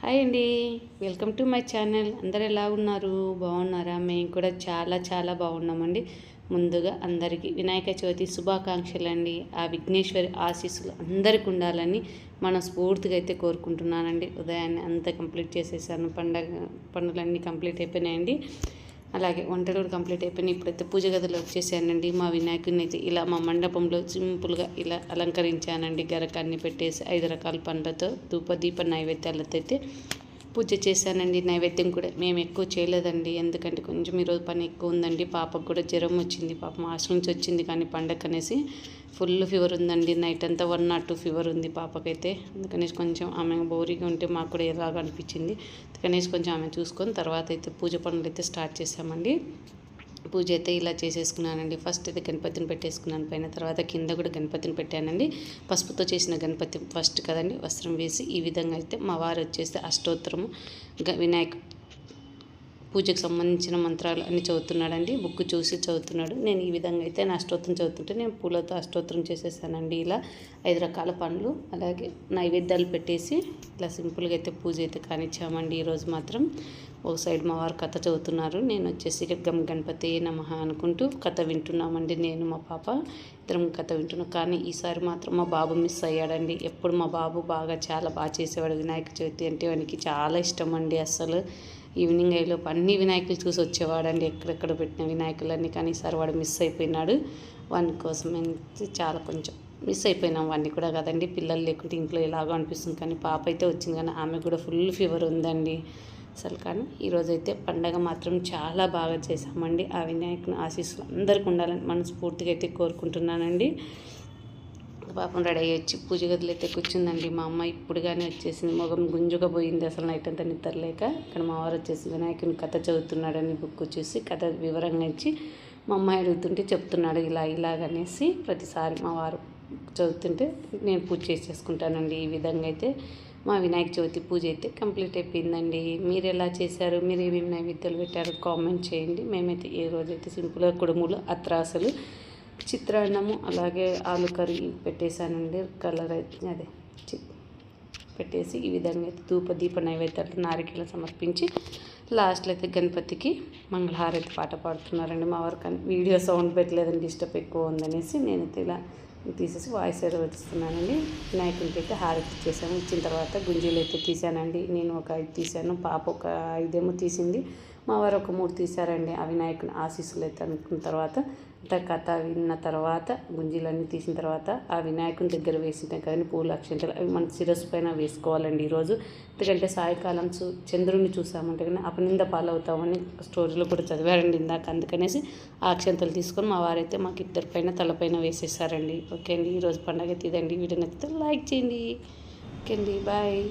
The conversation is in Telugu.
హాయ్ అండి. Welcome to my channel. అందరు ఎలా ఉన్నారు? బాగున్నారా? మేము కూడా చాలా చాలా బాగున్నామండి. ముందుగా అందరికీ వినాయక చవితి శుభాకాంక్షలు అండి ఆ విఘ్నేశ్వరి ఆశీస్సులు అందరికి ఉండాలని స్ఫూర్తిగా అయితే కోరుకుంటున్నానండి. ఉదయాన్నే అంతా కంప్లీట్ చేసేసాను. పండగ పనులన్నీ కంప్లీట్ అయిపోయినాయండి. అలాగే వంటలు కూడా కంప్లీట్ అయిపోయినాయి. ఇప్పుడైతే పూజ గదిలో వచ్చేసానండి. మా వినాయకుడిని అయితే ఇలా మా మండపంలో సింపుల్గా ఇలా అలంకరించానండి. గరకాన్ని పెట్టేసి ఐదు రకాల పండ్లతో ధూప దీప నైవేద్యాలతో అయితే పూజ చేశానండి నైవేద్యం కూడా. మేము ఎక్కువ చేయలేదండి. ఎందుకంటే కొంచెం ఈరోజు పని ఎక్కువ ఉందండి. పాపకు కూడా జ్వరం వచ్చింది. పాపం హాస్టల్ నుంచి వచ్చింది కానీ పండగ అనేసి ఫుల్ ఫీవర్ ఉందండి. నైట్ అంతా వన్ నాట్ టూ ఫీవర్ ఉంది పాపకైతే. అందుకనేసి కొంచెం ఆమె బోరీగా ఉంటే మాకు కూడా ఎలాగ అనిపించింది. అందుకనేసి కొంచెం ఆమె చూసుకొని తర్వాత అయితే పూజ పనులు అయితే స్టార్ట్ చేసామండి పూజ అయితే ఇలా చేసేసుకున్నానండి. ఫస్ట్ అయితే గణపతిని పెట్టేసుకున్నాను. పైన తర్వాత కింద కూడా గణపతిని పెట్టానండి. పసుపుతో చేసిన గణపతి ఫస్ట్ కదండి. వస్త్రం వేసి ఈ విధంగా అయితే మా వారు వచ్చేసి అష్టోత్తరము. వినాయక పూజకు సంబంధించిన మంత్రాలు అన్ని చదువుతున్నాడండి. బుక్ చూసి చదువుతున్నాడు. నేను ఈ విధంగా అయితే నా అష్టోత్తరం చదువుతుంటే నేను పూలతో అష్టోత్తరం చేసేసానండి ఇలా. ఐదు రకాల పండ్లు అలాగే నైవేద్యాలు పెట్టేసి ఇలా సింపుల్గా అయితే పూజ అయితే కానిచ్చామండి. ఈరోజు మాత్రం ఒక సైడ్ మా వారు కథ చదువుతున్నారు. నేను వచ్చేసి గమ్ గణపతి నమ అనుకుంటూ కథ వింటున్నామండి. నేను మా పాప ఇద్దరం కథ వింటున్నాం. కానీ ఈసారి మాత్రం మా బాబు మిస్ అయ్యాడండి. ఎప్పుడు మా బాబు బాగా చాలా బాగా చేసేవాడు. వినాయక చవితి అంటే వానికి చాలా ఇష్టం అండి అసలు ఈవినింగ్ అయ్యేలోపు అన్ని వినాయకులు చూసి వచ్చేవాడండి. ఎక్కడెక్కడ పెట్టిన వినాయకులన్నీ. కానీ ఈసారి వాడు మిస్ అయిపోయినాడు. వాని కోసం చాలా కొంచెం మిస్ అయిపోయినాం వాడిని కూడా కదండి. పిల్లలు లేకుంటే ఇంట్లో ఎలాగో అనిపిస్తుంది. కానీ పాప అయితే వచ్చింది. కానీ ఆమె కూడా ఫుల్ ఫీవర్ ఉందండి. అసలు కానీ ఈరోజైతే పండగ మాత్రం చాలా బాగా చేసామండి ఆ వినాయకుని ఆశీస్సులు అందరికి ఉండాలని మనస్ఫూర్తిగా అయితే కోరుకుంటున్నానండి. పాపం రెడీ అయ్యి వచ్చి పూజ గదిలో అయితే కూర్చుందండి. మా అమ్మ ఇప్పుడు కానీ వచ్చేసింది. మొగం గుంజుగా పోయింది అసలు నైట్ అంతా నిద్రలేక ఇక్కడ మా వారు వచ్చేసి వినాయకుని కథ చదువుతున్నాడని బుక్ వచ్చేసి కథ వివరంగా ఇచ్చి మా అమ్మాయి అడుగుతుంటే చెప్తున్నాడు ఇలా ఇలాగనేసి ప్రతిసారి మా వారు చదువుతుంటే నేను పూజ చేసేసుకుంటానండి. ఈ విధంగా అయితే మా వినాయక చవితి పూజ అయితే కంప్లీట్ అయిపోయిందండి. మీరు ఎలా చేశారు? మీరు ఏమేమి నైవేద్యాలు పెట్టారు? కామెంట్ చేయండి. మేమైతే ఏ రోజైతే సింపుల్గా కుడుములు అత్రాసలు చిత్రాన్నము అలాగే ఆలు కర్రీ పెట్టేశానండి. కలర్ అదే పెట్టేసి ఈ విధంగా అయితే ధూప దీప నైవేద్యాలు నారికలు సమర్పించి లాస్ట్లో అయితే గణపతికి మంగళహారతి పాట పాడుతున్నారండి. మా వారికి వీడియో సౌండ్ పెట్టలేదండి. డిస్టర్బ్ ఎక్కువ ఉందనేసి నేనైతే ఇలా తీసేసి వాయిస్ ఏదో వచ్చిస్తున్నానండి వినాయకునికి అయితే హారతి ఇచ్చేసాను ఇచ్చిన తర్వాత గుంజీలు అయితే తీసానండి. నేను ఒక ఐదు తీసాను. పాప ఒక ఐదేమో తీసింది. మా వారు ఒక మూడు తీశారండి. ఆ వినాయకుని ఆశీస్సులు అయితే అనుకున్న తర్వాత అంత కథ విన్న తర్వాత గుంజీలన్నీ తీసిన తర్వాత ఆ వినాయకుని దగ్గర వేసింటాం కదండి పూలు అక్షంతలు అవి మన శిరస్సు పైన వేసుకోవాలండి ఈరోజు. ఎందుకంటే సాయంకాలం చంద్రుడిని చూసామంటే కానీ అపనింద పాలవుతామని స్టోరీలో కూడా చదివారండి ఇందాక. అందుకనేసి ఆ అక్షంతలు తీసుకొని మా వారైతే మాకు ఇద్దరి పైన తలపైన వేసేసారండి. ఓకే అండి ఈరోజు పండగ తీదండి వీడియో నచ్చితే లైక్ చేయండి. ఓకే అండి బాయ్.